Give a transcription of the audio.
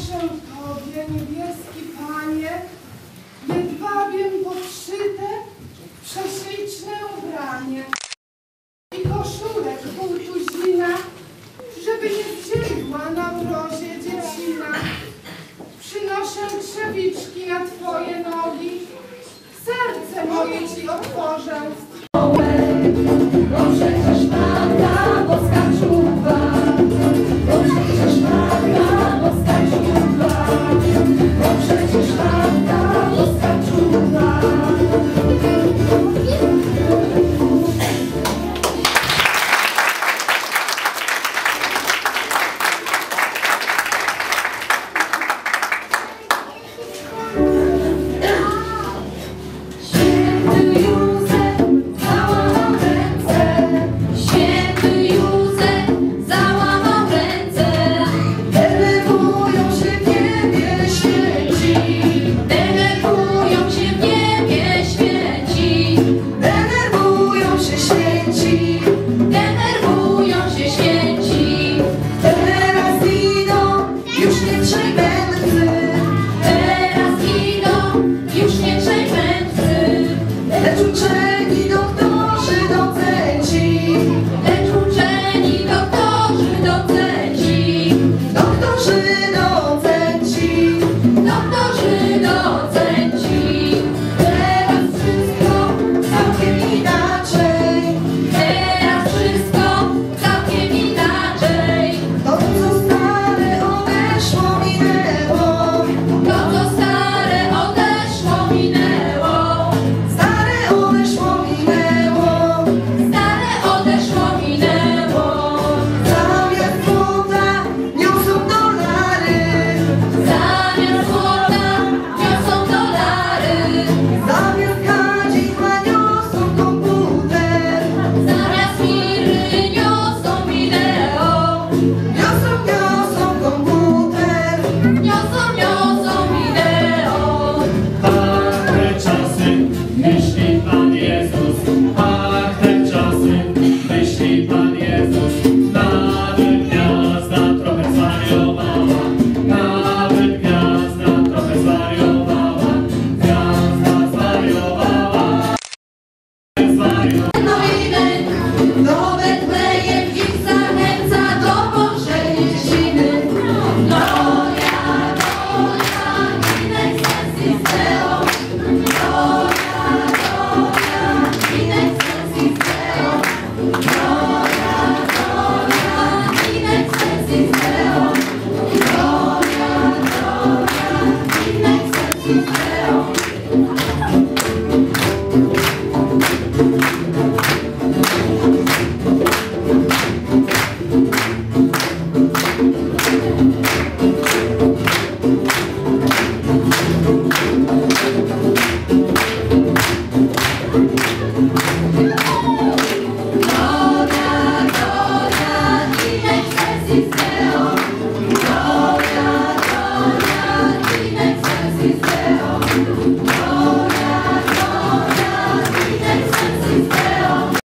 proszę Tobie, niebieski Panie, jedwabiem podszyte prześliczne ubranie i koszulek pół żeby nie wzięgła na mrozie dziecina. Przynoszę trzewiczki na Twoje nogi, serce moje Ci otworzę do you.